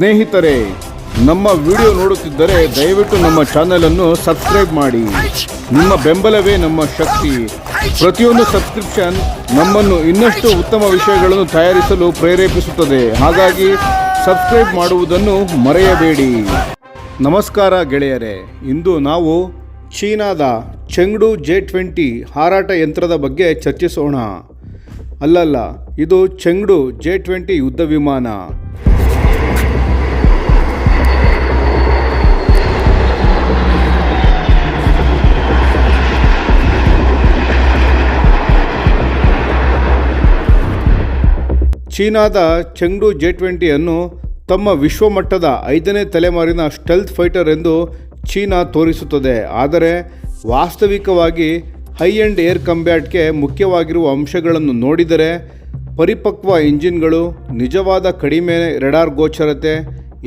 ಸ್ನೇಹಿತರೆ, ನಮ್ಮ ವಿಡಿಯೋ ನೋಡುತ್ತಿದ್ದರೆ ದಯವಿಟ್ಟು ನಮ್ಮ ಚಾನೆಲ್ ಅನ್ನು ಸಬ್ಸ್ಕ್ರೈಬ್ ಮಾಡಿ. ನಿಮ್ಮ ಬೆಂಬಲವೇ ನಮ್ಮ ಶಕ್ತಿ. ಪ್ರತಿಯೊಂದು ಸಬ್ಸ್ಕ್ರಿಪ್ಷನ್ ನಮ್ಮನ್ನು ಇನ್ನಷ್ಟು ಉತ್ತಮ ವಿಷಯಗಳನ್ನು ತಯಾರಿಸಲು ಪ್ರೇರೇಪಿಸುತ್ತದೆ. ಹಾಗಾಗಿ ಸಬ್ಸ್ಕ್ರೈಬ್ ಮಾಡುವುದನ್ನು ಮರೆಯಬೇಡಿ. ನಮಸ್ಕಾರ ಗೆಳೆಯರೇ, ಇಂದು ನಾವು ಚೀನಾದ ಚೆಂಗ್ಡು ಜೆ ಟ್ವೆಂಟಿ ಹಾರಾಟ ಯಂತ್ರದ ಬಗ್ಗೆ ಚರ್ಚಿಸೋಣ. ಅಲ್ಲಲ್ಲ, ಇದು ಚೆಂಗ್ಡು ಜೆ ಟ್ವೆಂಟಿ ಯುದ್ಧ ವಿಮಾನ. ಚೀನಾದ ಚೆಂಗ್ಡು ಜೆ ಟ್ವೆಂಟಿಯನ್ನು ತಮ್ಮ ವಿಶ್ವಮಟ್ಟದ ಐದನೇ ತಲೆಮಾರಿನ ಸ್ಟೆಲ್ತ್ ಫೈಟರ್ ಎಂದು ಚೀನಾ ತೋರಿಸುತ್ತದೆ. ಆದರೆ ವಾಸ್ತವಿಕವಾಗಿ ಹೈ ಎಂಡ್ ಏರ್ ಕಂಬ್ಯಾಟ್ಗೆ ಮುಖ್ಯವಾಗಿರುವ ಅಂಶಗಳನ್ನು ನೋಡಿದರೆ ಪರಿಪಕ್ವ ಇಂಜಿನ್ಗಳು, ನಿಜವಾದ ಕಡಿಮೆ ರೆಡಾರ್ ಗೋಚರತೆ,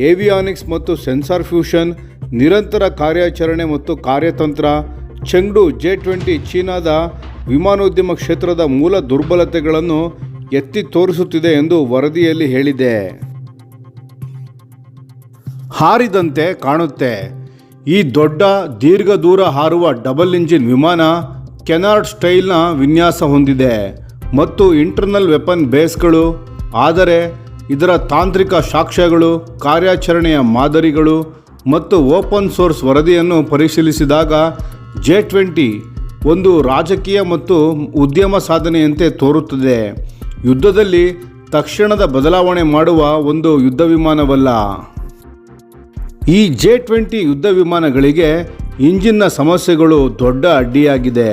ಏವಿಯಾನಿಕ್ಸ್ ಮತ್ತು ಸೆನ್ಸಾರ್ ಫ್ಯೂಷನ್, ನಿರಂತರ ಕಾರ್ಯಾಚರಣೆ ಮತ್ತು ಕಾರ್ಯತಂತ್ರ ಚೆಂಗ್ಡು ಜೆ ಟ್ವೆಂಟಿ ಚೀನಾದ ವಿಮಾನೋದ್ಯಮ ಕ್ಷೇತ್ರದ ಮೂಲ ದುರ್ಬಲತೆಗಳನ್ನು ಎತ್ತಿ ತೋರಿಸುತ್ತಿದೆ ಎಂದು ವರದಿಯಲ್ಲಿ ಹೇಳಿದೆ. ಹಾರಿದಂತೆ ಕಾಣುತ್ತೆ. ಈ ದೊಡ್ಡ, ದೀರ್ಘ ದೂರ ಹಾರುವ ಡಬಲ್ ಇಂಜಿನ್ ವಿಮಾನ ಕೆನಾರ್ಡ್ ಸ್ಟೈಲ್ನ ವಿನ್ಯಾಸ ಹೊಂದಿದೆ. ಮತ್ತು ಇಂಟರ್ನಲ್ ವೆಪನ್ ಬೇಸ್ಗಳು, ಆದರೆ ಇದರ ತಾಂತ್ರಿಕ ಸಾಕ್ಷ್ಯಗಳು, ಕಾರ್ಯಾಚರಣೆಯ ಮಾದರಿಗಳು ಮತ್ತು ಓಪನ್ ಸೋರ್ಸ್ ವರದಿಯನ್ನು ಪರಿಶೀಲಿಸಿದಾಗ ಜೆ ಟ್ವೆಂಟಿ ಒಂದು ರಾಜಕೀಯ ಮತ್ತು ಉದ್ಯಮ ಸಾಧನೆಯಂತೆ ತೋರುತ್ತದೆ. ಯುದ್ಧದಲ್ಲಿ ತಕ್ಷಣದ ಬದಲಾವಣೆ ಮಾಡುವ ಒಂದು ಯುದ್ಧ ವಿಮಾನವಲ್ಲ. ಈ ಜೆ ಟ್ವೆಂಟಿ ಯುದ್ಧ ವಿಮಾನಗಳಿಗೆ ಇಂಜಿನ್ನ ಸಮಸ್ಯೆಗಳು ದೊಡ್ಡ ಅಡ್ಡಿಯಾಗಿದೆ.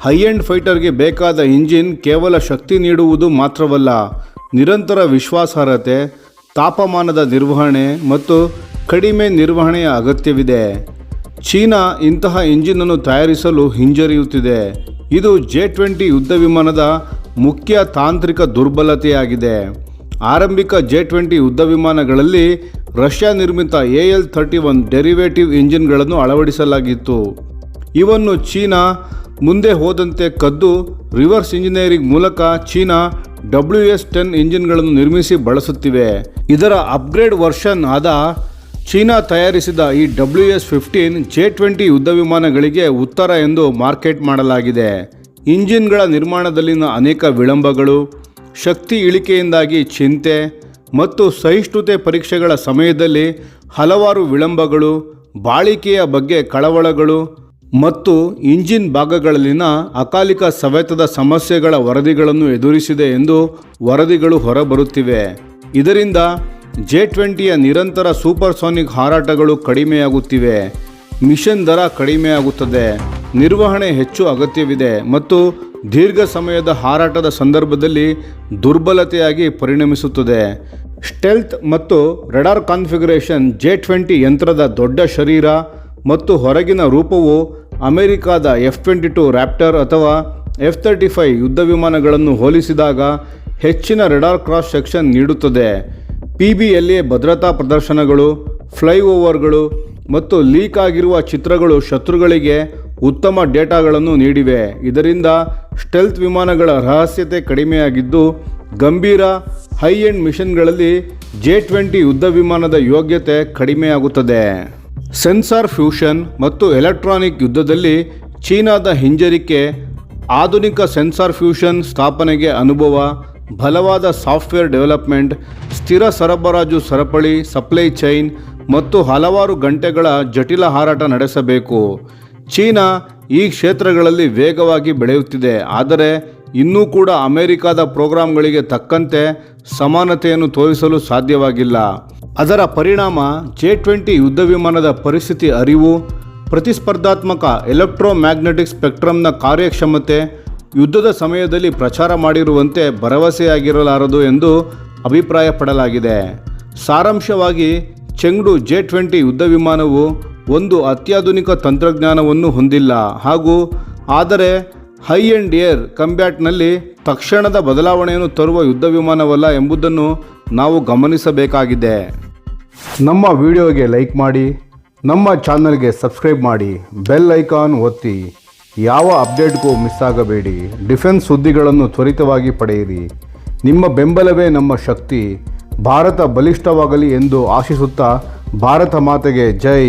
ಹೈ ಎಂಡ್ ಫೈಟರ್ಗೆ ಬೇಕಾದ ಇಂಜಿನ್ ಕೇವಲ ಶಕ್ತಿ ನೀಡುವುದು ಮಾತ್ರವಲ್ಲ, ನಿರಂತರ ವಿಶ್ವಾಸಾರ್ಹತೆ, ತಾಪಮಾನದ ನಿರ್ವಹಣೆ ಮತ್ತು ಕಡಿಮೆ ನಿರ್ವಹಣೆಯ ಅಗತ್ಯವಿದೆ. ಚೀನಾ ಇಂತಹ ಇಂಜಿನನ್ನು ತಯಾರಿಸಲು ಹಿಂಜರಿಯುತ್ತಿದೆ. ಇದು ಜೆ ಟ್ವೆಂಟಿ ಯುದ್ಧ ವಿಮಾನದ ಮುಖ್ಯ ತಾಂತ್ರಿಕ ದುರ್ಬಲತೆಯಾಗಿದೆ. ಆರಂಭಿಕ ಜೆ ಟ್ವೆಂಟಿ ಯುದ್ಧ ವಿಮಾನಗಳಲ್ಲಿ ರಷ್ಯಾ ನಿರ್ಮಿತ A L thirty one derivative ಇಂಜಿನ್ಗಳನ್ನು ಅಳವಡಿಸಲಾಗಿತ್ತು. ಇವನ್ನು ಚೀನಾ ಮುಂದೆ ಹೋದಂತೆ ಕದ್ದು ರಿವರ್ಸ್ ಇಂಜಿನಿಯರಿಂಗ್ ಮೂಲಕ ಚೀನಾ ಡಬ್ಲ್ಯೂ ಎಸ್ ಟೆನ್ ಇಂಜಿನ್ಗಳನ್ನು ನಿರ್ಮಿಸಿ ಬಳಸುತ್ತಿವೆ. ಇದರ ಅಪ್ಗ್ರೇಡ್ ವರ್ಷನ್ ಆದ ಚೀನಾ ತಯಾರಿಸಿದ ಈ W S fifteen J twenty ಯುದ್ಧ ವಿಮಾನಗಳಿಗೆ ಉತ್ತರ ಎಂದು ಮಾರ್ಕೆಟ್ ಮಾಡಲಾಗಿದೆ. ಇಂಜಿನ್ಗಳ ನಿರ್ಮಾಣದಲ್ಲಿನ ಅನೇಕ ವಿಳಂಬಗಳು, ಶಕ್ತಿ ಇಳಿಕೆಯಿಂದಾಗಿ ಚಿಂತೆ ಮತ್ತು ಸಹಿಷ್ಣುತೆ ಪರೀಕ್ಷೆಗಳ ಸಮಯದಲ್ಲಿ ಹಲವಾರು ವಿಳಂಬಗಳು, ಬಾಳಿಕೆಯ ಬಗ್ಗೆ ಕಳವಳಗಳು ಮತ್ತು ಇಂಜಿನ್ ಭಾಗಗಳಲ್ಲಿನ ಅಕಾಲಿಕ ಸವೆತದ ಸಮಸ್ಯೆಗಳ ವರದಿಗಳನ್ನು ಎದುರಿಸಿದೆ ಎಂದು ವರದಿಗಳು ಹೊರಬರುತ್ತಿವೆ. ಇದರಿಂದ ಜೆ ಟ್ವೆಂಟಿಯ ನಿರಂತರ ಸೂಪರ್ಸಾನಿಕ್ ಹಾರಾಟಗಳು ಕಡಿಮೆಯಾಗುತ್ತಿವೆ. ಮಿಷನ್ ದರ ಕಡಿಮೆಯಾಗುತ್ತದೆ. ನಿರ್ವಹಣೆ ಹೆಚ್ಚು ಅಗತ್ಯವಿದೆ ಮತ್ತು ದೀರ್ಘ ಸಮಯದ ಹಾರಾಟದ ಸಂದರ್ಭದಲ್ಲಿ ದುರ್ಬಲತೆಯಾಗಿ ಪರಿಣಮಿಸುತ್ತದೆ. ಸ್ಟೆಲ್ತ್ ಮತ್ತು ರೆಡಾರ್ ಕಾನ್ಫಿಗರೇಷನ್ ಜೆ ಟ್ವೆಂಟಿ ಯಂತ್ರದ ದೊಡ್ಡ ಶರೀರ ಮತ್ತು ಹೊರಗಿನ ರೂಪವು ಅಮೆರಿಕಾದ ಎಫ್ ಟ್ವೆಂಟಿ ಟು ರ್ಯಾಪ್ಟರ್ ಅಥವಾ ಎಫ್ ತರ್ಟಿ ಫೈವ್ ಯುದ್ಧ ವಿಮಾನಗಳನ್ನು ಹೋಲಿಸಿದಾಗ ಹೆಚ್ಚಿನ ರೆಡಾರ್ ಕ್ರಾಸ್ ಸೆಕ್ಷನ್ ನೀಡುತ್ತದೆ. ಪಿ ಬಿ ಎಲ್ ಎ ಭದ್ರತಾ ಪ್ರದರ್ಶನಗಳು, ಫ್ಲೈಓವರ್ಗಳು ಮತ್ತು ಲೀಕ್ ಆಗಿರುವ ಚಿತ್ರಗಳು ಶತ್ರುಗಳಿಗೆ ಉತ್ತಮ ಡೇಟಾಗಳನ್ನು ನೀಡಿವೆ. ಇದರಿಂದ ಸ್ಟೆಲ್ತ್ ವಿಮಾನಗಳ ರಹಸ್ಯತೆ ಕಡಿಮೆಯಾಗಿದ್ದು, ಗಂಭೀರ ಹೈ ಎಂಡ್ ಮಿಷನ್ಗಳಲ್ಲಿ ಜೆ ಟ್ವೆಂಟಿ ಯುದ್ಧ ವಿಮಾನದ ಯೋಗ್ಯತೆ ಕಡಿಮೆಯಾಗುತ್ತದೆ. ಸೆನ್ಸಾರ್ ಫ್ಯೂಷನ್ ಮತ್ತು ಎಲೆಕ್ಟ್ರಾನಿಕ್ ಯುದ್ಧದಲ್ಲಿ ಚೀನಾದ ಹಿಂಜರಿಕೆ, ಆಧುನಿಕ ಸೆನ್ಸಾರ್ ಫ್ಯೂಷನ್ ಸ್ಥಾಪನೆಗೆ ಅನುಭವ, ಬಲವಾದ ಸಾಫ್ಟ್ವೇರ್ ಡೆವಲಪ್ಮೆಂಟ್, ಸ್ಥಿರ ಸರಬರಾಜು ಸರಪಳಿ, ಸಪ್ಲೈ ಚೈನ್ ಮತ್ತು ಹಲವಾರು ಗಂಟೆಗಳ ಜಟಿಲ ಹಾರಾಟ ನಡೆಸಬೇಕು. ಚೀನಾ ಈ ಕ್ಷೇತ್ರಗಳಲ್ಲಿ ವೇಗವಾಗಿ ಬೆಳೆಯುತ್ತಿದೆ. ಆದರೆ ಇನ್ನೂ ಕೂಡ ಅಮೆರಿಕದ ಪ್ರೋಗ್ರಾಂಗಳಿಗೆ ತಕ್ಕಂತೆ ಸಮಾನತೆಯನ್ನು ತೋರಿಸಲು ಸಾಧ್ಯವಾಗಿಲ್ಲ. ಅದರ ಪರಿಣಾಮ ಜೆ ಟ್ವೆಂಟಿ ಯುದ್ಧ ವಿಮಾನದ ಪರಿಸ್ಥಿತಿ ಅರಿವು, ಪ್ರತಿಸ್ಪರ್ಧಾತ್ಮಕ ಎಲೆಕ್ಟ್ರೋಮ್ಯಾಗ್ನೆಟಿಕ್ ಸ್ಪೆಕ್ಟ್ರಮ್ನ ಕಾರ್ಯಕ್ಷಮತೆ, ಯುದ್ಧದ ಸಮಯದಲ್ಲಿ ಪ್ರಚಾರ ಮಾಡಿರುವಂತೆ ಭರವಸೆಯಾಗಿರಲಾರದು ಎಂದು ಅಭಿಪ್ರಾಯಪಡಲಾಗಿದೆ. ಸಾರಾಂಶವಾಗಿ, ಚೆಂಗ್ಡು ಜೆ ಟ್ವೆಂಟಿ ಯುದ್ಧ ವಿಮಾನವು ಒಂದು ಅತ್ಯಾಧುನಿಕ ತಂತ್ರಜ್ಞಾನವನ್ನು ಹೊಂದಿಲ್ಲ. ಹಾಗೂ ಆದರೆ ಹೈ ಎಂಡ್ ಏರ್ ಕಂಬ್ಯಾಟ್ನಲ್ಲಿ ತಕ್ಷಣದ ಬದಲಾವಣೆಯನ್ನು ತರುವ ಯುದ್ಧ ವಿಮಾನವಲ್ಲ ಎಂಬುದನ್ನು ನಾವು ಗಮನಿಸಬೇಕಾಗಿದೆ. ನಮ್ಮ ವಿಡಿಯೋಗೆ ಲೈಕ್ ಮಾಡಿ, ನಮ್ಮ ಚಾನಲ್ಗೆ ಸಬ್ಸ್ಕ್ರೈಬ್ ಮಾಡಿ, ಬೆಲ್ ಐಕಾನ್ ಒತ್ತಿ. ಯಾವ ಅಪ್ಡೇಟ್ಗೂ ಮಿಸ್ ಆಗಬೇಡಿ. ಡಿಫೆನ್ಸ್ ಸುದ್ದಿಗಳನ್ನು ತ್ವರಿತವಾಗಿ ಪಡೆಯಿರಿ. ನಿಮ್ಮ ಬೆಂಬಲವೇ ನಮ್ಮ ಶಕ್ತಿ. ಭಾರತ ಬಲಿಷ್ಠವಾಗಲಿ ಎಂದು ಆಶಿಸುತ್ತಾ ಭಾರತ ಮಾತೆಗೆ ಜೈ.